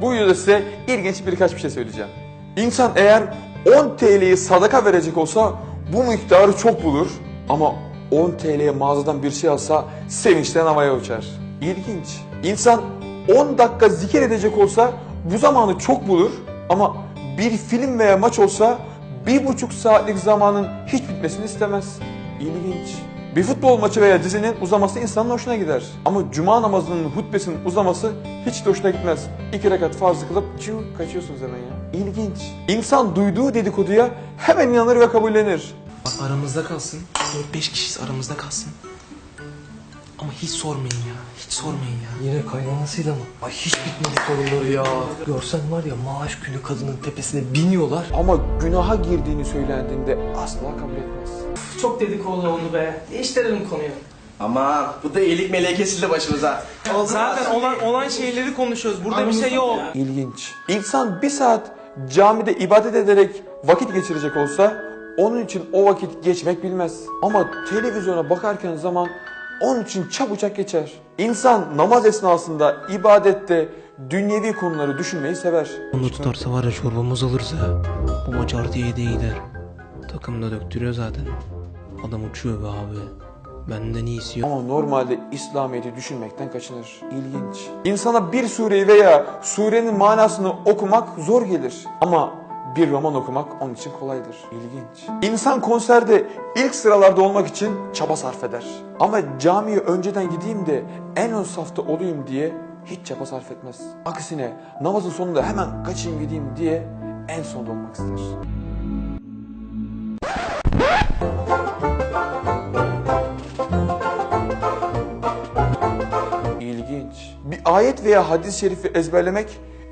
Bu videoda size ilginç birkaç bir şey söyleyeceğim. İnsan eğer 10 TL'yi sadaka verecek olsa bu miktarı çok bulur. Ama 10 TL'ye mağazadan bir şey alsa sevinçten havaya uçar. İlginç. İnsan 10 dakika zikir edecek olsa bu zamanı çok bulur. Ama bir film veya maç olsa bir buçuk saatlik zamanın hiç bitmesini istemez. İlginç. Bir futbol maçı veya dizinin uzaması insanın hoşuna gider. Ama cuma namazının hutbesinin uzaması hiç de hoşuna gitmez. İki rekat farzı kılıp çiu kaçıyorsunuz hemen ya. İlginç. İnsan duyduğu dedikoduya hemen inanır ve kabullenir. Bak aramızda kalsın. 4-5 kişiyiz aramızda kalsın. Ama hiç sormayın ya. Hiç sormayın ya. Yine kaynanasıyla mı? Ay hiç bitmedi sorunları ya. Görsen var ya maaş günü kadının tepesine biniyorlar. Ama günaha girdiğini söylendiğinde asla kabul etmez. Çok dedikodu oldu be. Değiştirelim konuyu. Ama bu da iyilik meleği kesildi başımıza. Zaten olan olan şeyleri konuşuyoruz. Burada bir şey yok. İlginç. İnsan bir saat camide ibadet ederek vakit geçirecek olsa onun için o vakit geçmek bilmez. Ama televizyona bakarken zaman onun için çabucak geçer. İnsan namaz esnasında ibadette dünyevi konuları düşünmeyi sever. Bunu tutarsa var ya çorbamız olursa bu maç artı 7'ye gider. Takım da döktürüyor zaten. Adam uçuyor be abi. Benden iyisi yok. Ama normalde İslamiyet'i düşünmekten kaçınır. İlginç. İnsana bir sureyi veya surenin manasını okumak zor gelir. Ama bir roman okumak onun için kolaydır. İlginç. İnsan konserde ilk sıralarda olmak için çaba sarf eder. Ama camiye önceden gideyim de en ön safta olayım diye hiç çaba sarf etmez. Aksine namazın sonunda hemen kaçayım gideyim diye en sonda olmak ister. Ayet veya hadis-i şerifi ezberlemek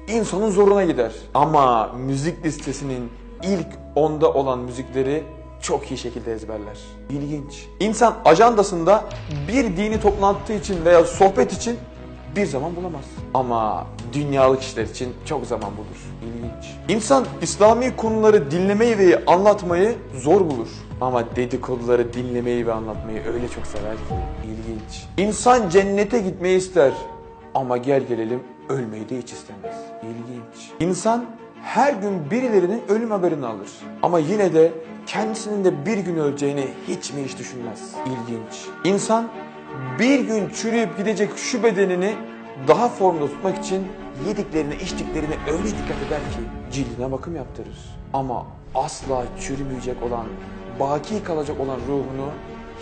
insanın zoruna gider. Ama müzik listesinin ilk onda olan müzikleri çok iyi şekilde ezberler. İlginç. İnsan ajandasında bir dini toplantı için veya sohbet için bir zaman bulamaz. Ama dünyalık işler için çok zaman bulur. İlginç. İnsan İslami konuları dinlemeyi ve anlatmayı zor bulur. Ama dedikoduları dinlemeyi ve anlatmayı öyle çok sever ki. İlginç. İnsan cennete gitmeyi ister. Ama gel gelelim ölmeyi de hiç istemez. İlginç. İnsan her gün birilerinin ölüm haberini alır. Ama yine de kendisinin de bir gün öleceğini hiç mi hiç düşünmez. İlginç. İnsan bir gün çürüyüp gidecek şu bedenini daha formda tutmak için yediklerine içtiklerine öyle dikkat eder ki cildine bakım yaptırır. Ama asla çürümeyecek olan, baki kalacak olan ruhunu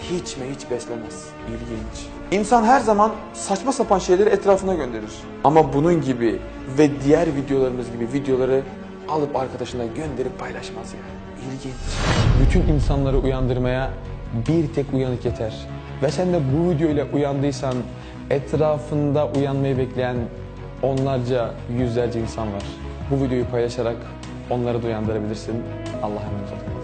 hiç mi hiç beslemez. İlginç. İnsan her zaman saçma sapan şeyleri etrafına gönderir. Ama bunun gibi ve diğer videolarımız gibi videoları alıp arkadaşına gönderip paylaşmaz ya. İlginç. Bütün insanları uyandırmaya bir tek uyanık yeter. Ve sen de bu video ile uyandıysan etrafında uyanmayı bekleyen onlarca, yüzlerce insan var. Bu videoyu paylaşarak onları da uyandırabilirsin. Allah'a emanet olun.